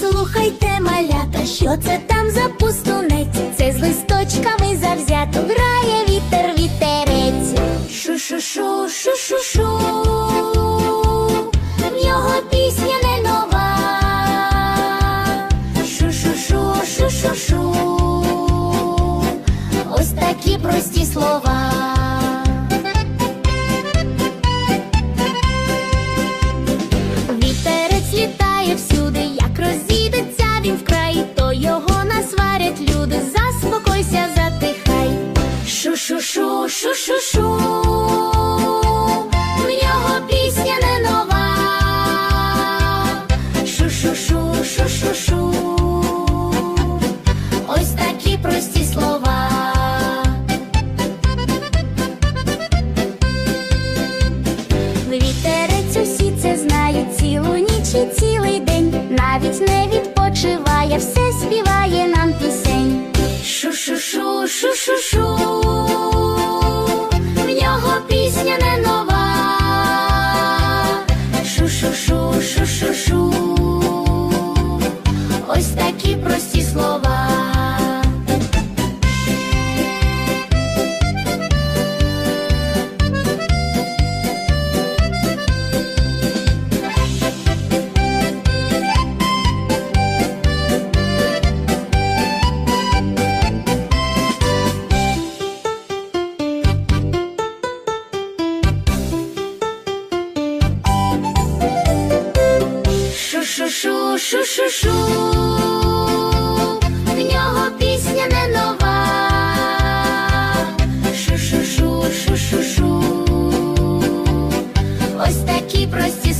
Слухайте, малята, що це там за пустунець? Це з листочками завзято грає вітер, вітерець. Шу-шу-шу, шу-шу-шу, Вітерець усі це знають цілу ніч і цілий день, навіть не відпочиває, все співає нам пісень. Шу-шу-шу, шу-шу-шу, в нього пісня не нова. Шу-шу-шу, шу-шу-шу, Шу-шу-шу, шу-шу-шу, в нього пісня не нова. Шу-шу-шу, шу-шу-шу, ось такі прості